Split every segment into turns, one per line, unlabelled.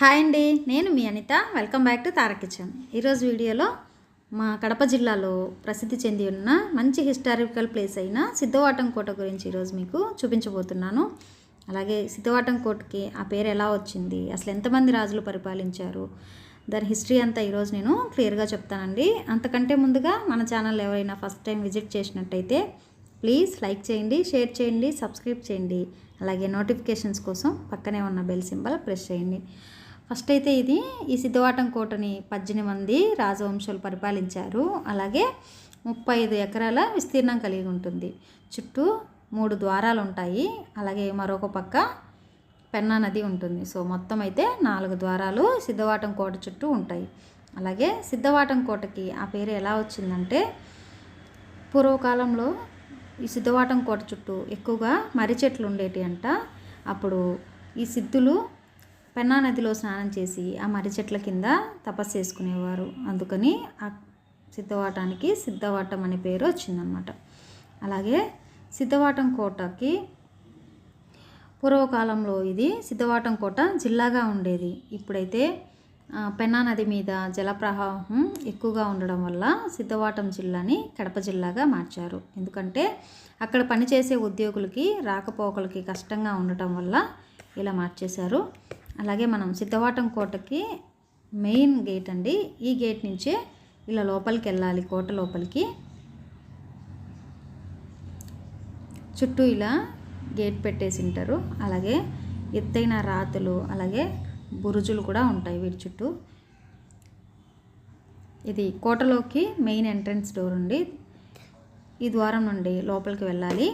Hi అండి నేను మీ Anitha. Welcome back to Tarak kitchen ఈరోజు వీడియోలో మా కడప జిల్లాలో ప్రసిద్ధి చెంది ఉన్న మంచి హిస్టారికల్ ప్లేస్ అయిన సిద్ధవాటం కోట గురించి ఈరోజు మీకు చూపించబోతున్నాను. అలాగే సిద్ధవాటం కోటకి ఆ పేరు ఎలా వచ్చింది అసలు ఎంతమంది రాజులు పరిపాలించారు దాని హిస్టరీ అంతా ఈరోజు నేను క్లియర్గా చెప్తానండి. అంతకంటే ముందుగా మన ఛానల్ ఎవరైనా ఫస్ట్ టైం విజిట్ చేసినట్టయితే ప్లీజ్ లైక్ చేయండి షేర్ చేయండి సబ్స్క్రైబ్ చేయండి. అలాగే నోటిఫికేషన్స్ కోసం పక్కనే ఉన్న బెల్ సింబల్ ప్రెస్ చేయండి. ఫస్ట్ అయితే ఇది ఈ సిద్ధవాటం కోటని పద్దెనిమిది మంది రాజవంశాలు పరిపాలించారు. అలాగే ముప్పై ఐదు ఎకరాల విస్తీర్ణం కలిగి ఉంటుంది. చుట్టూ మూడు ద్వారాలు ఉంటాయి. అలాగే మరొక పక్క పెన్నా నది ఉంటుంది. సో మొత్తం అయితే నాలుగు ద్వారాలు సిద్ధవాటం కోట చుట్టూ ఉంటాయి. అలాగే సిద్ధవాటం కోటకి ఆ పేరు ఎలా వచ్చిందంటే పూర్వకాలంలో ఈ సిద్ధవాటం కోట చుట్టూ ఎక్కువగా మర్రి చెట్లు ఉండేటి అంట అప్పుడు ఈ సిద్ధులు పెన్నా నదిలో స్నానం చేసి ఆ మర్రి చెట్ల కింద తపస్సు చేసుకునేవారు. అందుకని ఆ సిద్ధవాటానికి సిద్ధవాటం అనే పేరు వచ్చిందనమాట. అలాగే సిద్ధవాటం కోటకి పూర్వకాలంలో ఇది సిద్ధవాటం కోట జిల్లాగా ఉండేది. ఇప్పుడైతే పెన్నా నది మీద జలప్రవాహం ఎక్కువగా ఉండడం వల్ల సిద్ధవాటం జిల్లాని కడప జిల్లాగా మార్చారు. ఎందుకంటే అక్కడ పనిచేసే ఉద్యోగులకి రాకపోకలకి కష్టంగా ఉండటం వల్ల ఇలా మార్చేశారు. అలాగే మనం సిద్ధవాటం కోటకి మెయిన్ గేట్ అండి. ఈ గేట్ నుంచే ఇలా లోపలికి వెళ్ళాలి కోట లోపలికి. చుట్టూ ఇలా గేట్ పెట్టేసి ఉంటారు అలాగే ఎత్తైన రాతులు అలాగే బురుజులు కూడా ఉంటాయి వీటి చుట్టూ. ఇది కోటలోకి మెయిన్ ఎంట్రన్స్ డోర్ ఉండి ఈ ద్వారం నుండి లోపలికి వెళ్ళాలి.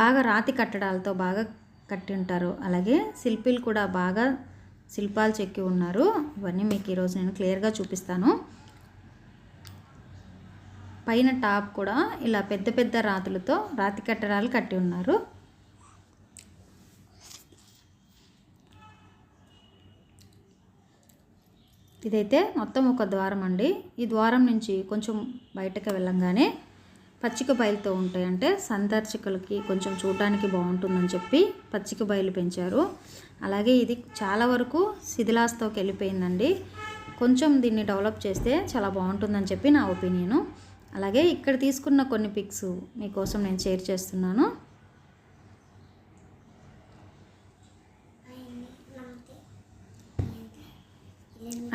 బాగా రాతి కట్టడాలతో బాగా కట్టి ఉంటారు అలాగే శిల్పీలు కూడా బాగా శిల్పాలు చెక్కి ఉన్నారు. ఇవన్నీ మీకు ఈరోజు నేను క్లియర్గా చూపిస్తాను. పైన టాప్ కూడా ఇలా పెద్ద పెద్ద రాతులతో రాతి కట్టడాలు కట్టి ఉన్నారు. ఇదైతే మొత్తం ఒక ద్వారం అండి. ఈ ద్వారం నుంచి కొంచెం బయటకు వెళ్ళంగానే పచ్చిక బయలుతో ఉంటాయంటే సందర్శకులకి కొంచెం చూడడానికి బాగుంటుందని చెప్పి పచ్చిక బయలు పెంచారు. అలాగే ఇది చాలా వరకు శిథిలాస్తోకి వెళ్ళిపోయిందండి. కొంచెం దీన్ని డెవలప్ చేస్తే చాలా బాగుంటుందని చెప్పి నా ఒపీనియను. అలాగే ఇక్కడ తీసుకున్న కొన్ని పిక్స్ మీకోసం నేను షేర్ చేస్తున్నాను.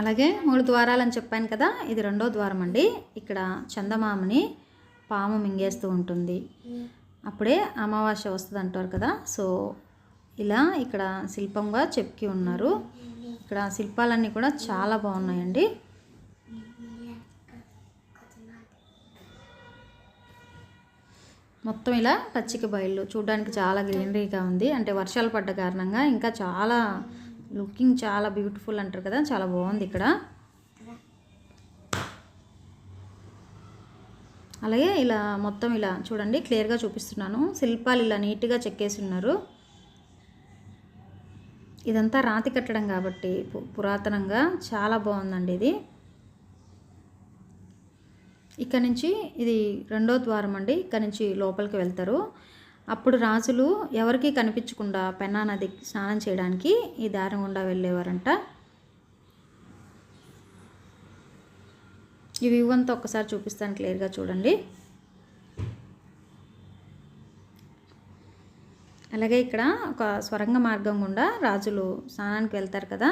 అలాగే మూడు ద్వారాలని చెప్పాను కదా ఇది రెండో ద్వారం అండి. ఇక్కడ చందమామని పాము మింగేస్తూ ఉంటుంది. అప్పుడే అమావాస్య వస్తుంది అంటారు కదా. సో ఇలా ఇక్కడ శిల్పంగా చెక్కి ఉన్నారు. ఇక్కడ శిల్పాలన్నీ కూడా చాలా బాగున్నాయండి. మొత్తం ఇలా పచ్చిక బయళ్ళు. చూడడానికి చాలా గ్రీనరీగా ఉంది. అంటే వర్షాలు పడ్డ కారణంగా ఇంకా చాలా లుకింగ్ చాలా బ్యూటిఫుల్ అంటారు కదా. చాలా బాగుంది ఇక్కడ. అలాగే ఇలా మొత్తం ఇలా చూడండి క్లియర్గా చూపిస్తున్నాను. శిల్పాలు ఇలా నీట్గా చెక్కేసి ఉన్నారు. ఇదంతా రాతి కట్టడం కాబట్టి పు- పురాతనంగా చాలా బాగుందండి ఇది. ఇక్కడ నుంచి ఇది రెండో ద్వారం అండి ఇక్కడ నుంచి లోపలికి వెళ్తారు. అప్పుడు రాజులు ఎవరికీ కనిపించకుండా పెన్నా నది స్నానం చేయడానికి ఈ దారి గుండా వెళ్ళేవారంట. ఈ వ్యూ అంతా ఒక్కసారి చూపిస్తాను క్లియర్గా చూడండి. అలాగే ఇక్కడ ఒక స్వరంగ మార్గం గుండా రాజులు స్నానానికి వెళ్తారు కదా.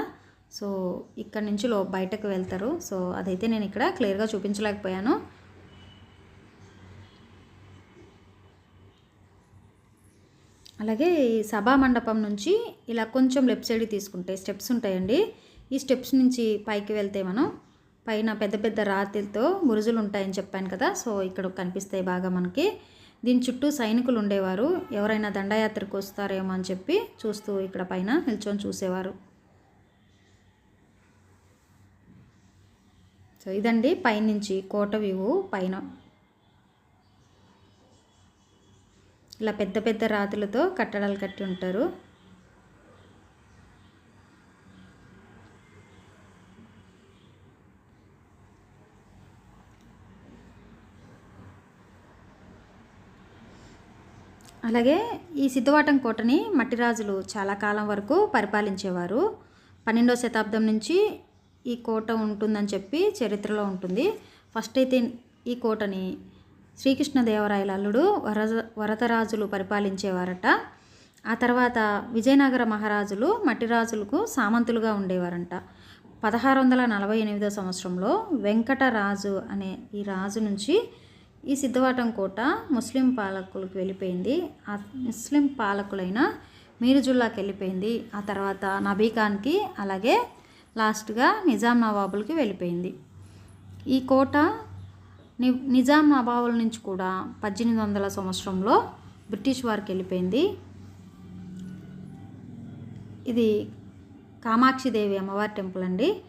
సో ఇక్కడ నుంచి లో బయటకు వెళ్తారు. సో అదైతే నేను ఇక్కడ క్లియర్గా చూపించలేకపోయాను. అలాగే ఈ సభా మండపం నుంచి ఇలా కొంచెం లెఫ్ట్ సైడ్ తీసుకుంటే స్టెప్స్ ఉంటాయండి. ఈ స్టెప్స్ నుంచి పైకి వెళ్తే మనం పైన పెద్ద పెద్ద రాతిలతో మురుజులు ఉంటాయని చెప్పాను కదా సో ఇక్కడ కనిపిస్తాయి బాగా మనకి. దీని చుట్టూ సైనికులు ఉండేవారు ఎవరైనా దండయాత్రకు వస్తారేమో అని చెప్పి చూస్తూ ఇక్కడ పైన నిల్చొని చూసేవారు. సో ఇదండి పైనుంచి కోట వ్యూ పైన. ఇలా పెద్ద పెద్ద రాతులతో కట్టడాలు కట్టి ఉంటారు. అలాగే ఈ సిద్ధవాటం కోటని మట్టిరాజులు చాలా కాలం వరకు పరిపాలించేవారు. పన్నెండవ శతాబ్దం నుంచి ఈ కోట ఉంటుందని చెప్పి చరిత్రలో ఉంటుంది. ఫస్ట్ అయితే ఈ కోటని శ్రీకృష్ణదేవరాయల అల్లుడు వరద వరదరాజులు పరిపాలించేవారట. ఆ తర్వాత విజయనగర మహారాజులు మట్టిరాజులకు సామంతులుగా ఉండేవారంట. పదహారు వందల నలభై ఎనిమిదో సంవత్సరంలో వెంకటరాజు అనే ఈ రాజు నుంచి ఈ సిద్ధవాటం కోట ముస్లిం పాలకులకు వెళ్ళిపోయింది. ఆ ముస్లిం పాలకులైన మీరుజుల్లాకి వెళ్ళిపోయింది. ఆ తర్వాత నబీఖాన్కి అలాగే లాస్ట్గా నిజాం నవాబులకి వెళ్ళిపోయింది. ఈ కోట ని నిజాం నవాబుల నుంచి కూడా పద్దెనిమిది వందల సంవత్సరంలో బ్రిటిష్ వారికి వెళ్ళిపోయింది. ఇది కామాక్షిదేవి అమ్మవారి టెంపుల్ అండి.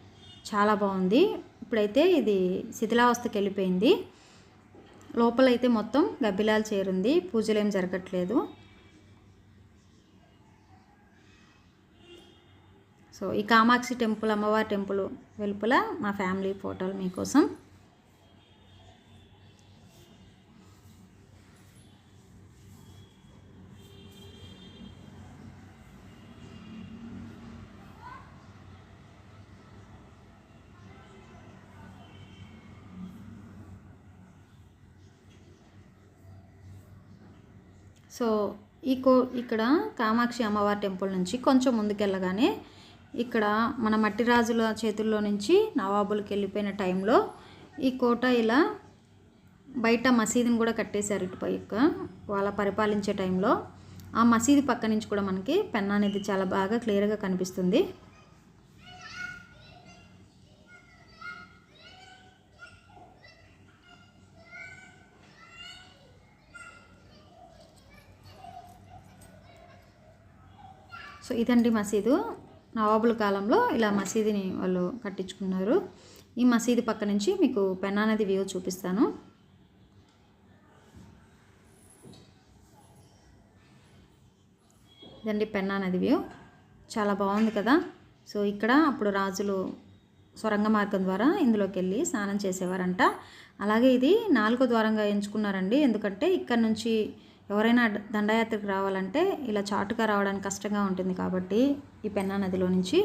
చాలా బాగుంది. ఇప్పుడైతే ఇది శిథిలావస్థకి వెళ్ళిపోయింది. లోపలైతే మొత్తం గబ్బిలాలు చేరుంది. పూజలు ఏం జరగట్లేదు. సో ఈ కామాక్షి టెంపుల్ అమ్మవారి టెంపుల్ వెలుపల మా ఫ్యామిలీ ఫోటోలు మీకోసం సో ఈ కో ఇక్కడ కామాక్షి అమ్మవారి టెంపుల్ నుంచి కొంచెం ముందుకెళ్ళగానే ఇక్కడ మన మట్టి రాజుల చేతుల్లో నుంచి నవాబులకి వెళ్ళిపోయిన టైంలో ఈ కోట ఇలా బయట మసీదుని కూడా కట్టేశారు ఇటుపైక వాళ్ళ పరిపాలించే టైంలో. ఆ మసీదు పక్క నుంచి కూడా మనకి పెన్నా అనేది చాలా బాగా క్లియర్గా కనిపిస్తుంది. సో ఇదండి మసీదు. నవాబుల కాలంలో ఇలా మసీదుని వాళ్ళు కట్టించుకున్నారు. ఈ మసీదు పక్క నుంచి మీకు పెన్నా నది వ్యూ చూపిస్తాను. ఇదండి పెన్నా నది వ్యూ. చాలా బాగుంది కదా. సో ఇక్కడ అప్పుడు రాజులు సొరంగ మార్గం ద్వారా ఇందులోకి వెళ్ళి స్నానం చేసేవారంట. అలాగే ఇది నాలుగో ద్వారంగా ఎంచుకున్నారండి. ఎందుకంటే ఇక్కడ నుంచి ఎవరైనా దండయాత్రకు రావాలంటే ఇలా చాటుగా రావడానికి కష్టంగా ఉంటుంది కాబట్టి ఈ పెన్నా నదిలో నుంచి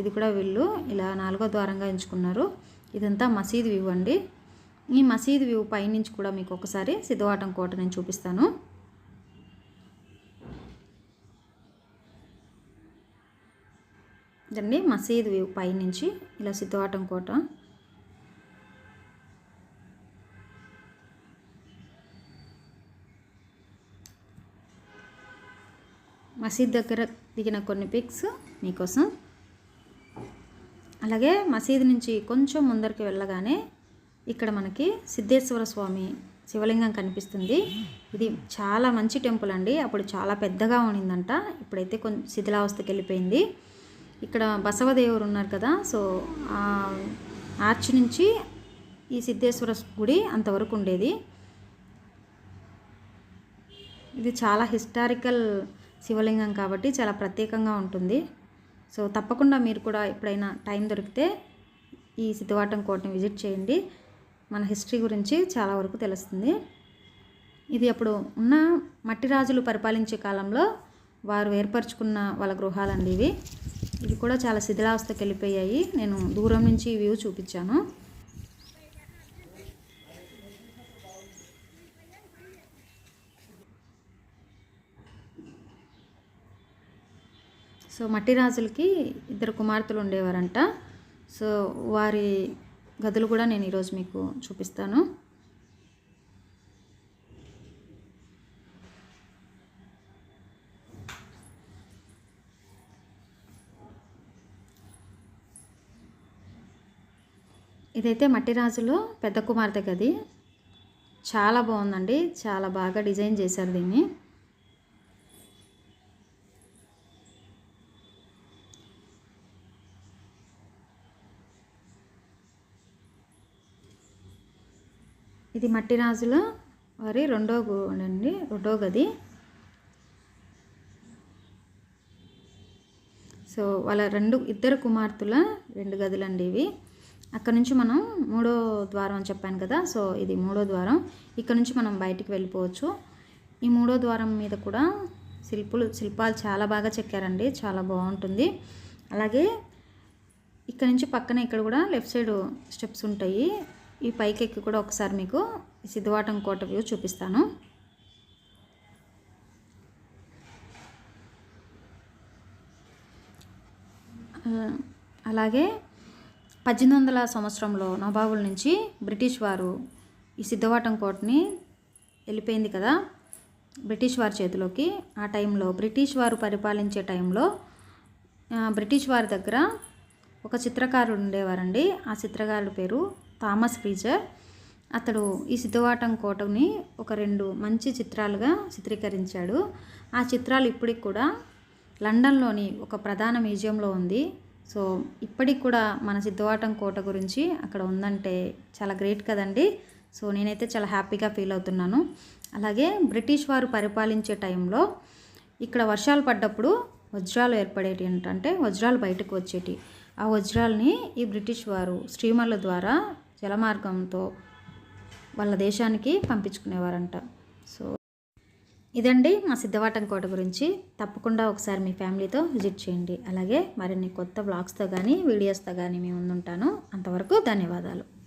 ఇది కూడా వీళ్ళు ఇలా నాలుగో ద్వారంగా ఎంచుకున్నారు. ఇదంతా మసీదు వ్యూ అండి. ఈ మసీదు వ్యూ పైనుంచి కూడా మీకు ఒకసారి సిద్ధవాటం కోట నేను చూపిస్తాను. ఇదండి మసీదు వ్యూ పైనుంచి ఇలా సిద్ధవాటం కోట. మసీద్ దగ్గర దిగిన కొన్ని పిక్స్ మీకోసం. అలాగే మసీద్ నుంచి కొంచెం ముందరికి వెళ్ళగానే ఇక్కడ మనకి సిద్ధేశ్వర స్వామి శివలింగం కనిపిస్తుంది. ఇది చాలా మంచి టెంపుల్ అండి. అప్పుడు చాలా పెద్దగా ఉన్నిందంట. ఇప్పుడైతే కొంచెం శిథిలావస్థకి వెళ్ళిపోయింది. ఇక్కడ బసవదేవురు ఉన్నారు కదా సో ఆర్చ్ నుంచి ఈ సిద్ధేశ్వర గుడి అంతవరకు ఉండేది. ఇది చాలా హిస్టారికల్ శివలింగం కాబట్టి చాలా ప్రత్యేకంగా ఉంటుంది. సో తప్పకుండా మీరు కూడా ఎప్పుడైనా టైం దొరికితే ఈ సిద్ధవాటం కోటని విజిట్ చేయండి. మన హిస్టరీ గురించి చాలా వరకు తెలుస్తుంది. ఇది అప్పుడు ఉన్న మట్టి రాజులు పరిపాలించే కాలంలో వారు ఏర్పరచుకున్న వాళ్ళ గృహాలండి ఇవి. ఇవి కూడా చాలా శిథిలావస్థకి వెళ్ళిపోయాయి. నేను దూరం నుంచి వ్యూ చూపించాను. సో మట్టి రాజులకి ఇద్దరు కుమార్తెలు ఉండేవారంట. సో వారి గదులు కూడా నేను ఈరోజు మీకు చూపిస్తాను. ఇదైతే మట్టి రాజులు పెద్ద కుమార్తె గది. చాలా బాగుందండి. చాలా బాగా డిజైన్ చేశారు దీన్ని. ఇది మట్టి రాజుల వారి రెండో గోడండి రెండో గది. సో వాళ్ళ రెండు ఇద్దరు కుమార్తెల రెండు గదులండి ఇవి. అక్కడ నుంచి మనం మూడో ద్వారం అని చెప్పాను కదా సో ఇది మూడో ద్వారం. ఇక్కడ నుంచి మనం బయటికి వెళ్ళిపోవచ్చు. ఈ మూడో ద్వారం మీద కూడా శిల్పులు శిల్పాలు చాలా బాగా చెక్కారండి చాలా బాగుంటుంది. అలాగే ఇక్కడ నుంచి పక్కన ఇక్కడ కూడా లెఫ్ట్ సైడ్ స్టెప్స్ ఉంటాయి. ఈ పైకి ఎక్కి కూడా ఒకసారి మీకు ఈ సిద్ధవాటం కోట వ్యూ చూపిస్తాను. అలాగే పద్దెనిమిది వందల సంవత్సరంలో నవాబుల నుంచి బ్రిటిష్ వారు ఈ సిద్ధవాటం కోటని వెళ్ళిపోయింది కదా. బ్రిటిష్ వారి చేతిలోకి ఆ టైంలో బ్రిటిష్ వారు పరిపాలించే టైంలో బ్రిటిష్ వారి దగ్గర ఒక చిత్రకారుడు ఉండేవారండి. ఆ చిత్రకారుడి పేరు థామస్ ఫ్రీజర్. అతడు ఈ సిద్ధవాటం కోటని ఒక రెండు మంచి చిత్రాలుగా చిత్రీకరించాడు. ఆ చిత్రాలు ఇప్పటికి కూడా లండన్లోని ఒక ప్రధాన మ్యూజియంలో ఉంది. సో ఇప్పటికి కూడా మన సిద్ధవాటం కోట గురించి అక్కడ ఉందంటే చాలా గ్రేట్ కదండి. సో నేనైతే చాలా హ్యాపీగా ఫీల్ అవుతున్నాను. అలాగే బ్రిటిష్ వారు పరిపాలించే టైంలో ఇక్కడ వర్షాలు పడ్డప్పుడు వజ్రాలు ఏర్పడేటి ఏంటంటే వజ్రాలు బయటకు వచ్చేటి. ఆ వజ్రాలని ఈ బ్రిటిష్ వారు స్టీమర్ల ద్వారా జలమార్గంతో వాళ్ళ దేశానికి పంపించుకునేవారంట. సో ఇదండి మా సిద్ధవాటం కోట గురించి. తప్పకుండా ఒకసారి మీ ఫ్యామిలీతో విజిట్ చేయండి. అలాగే మరిన్ని కొత్త బ్లాగ్స్తో కానీ వీడియోస్తో కానీ మేము ముందుంటాను. అంతవరకు ధన్యవాదాలు.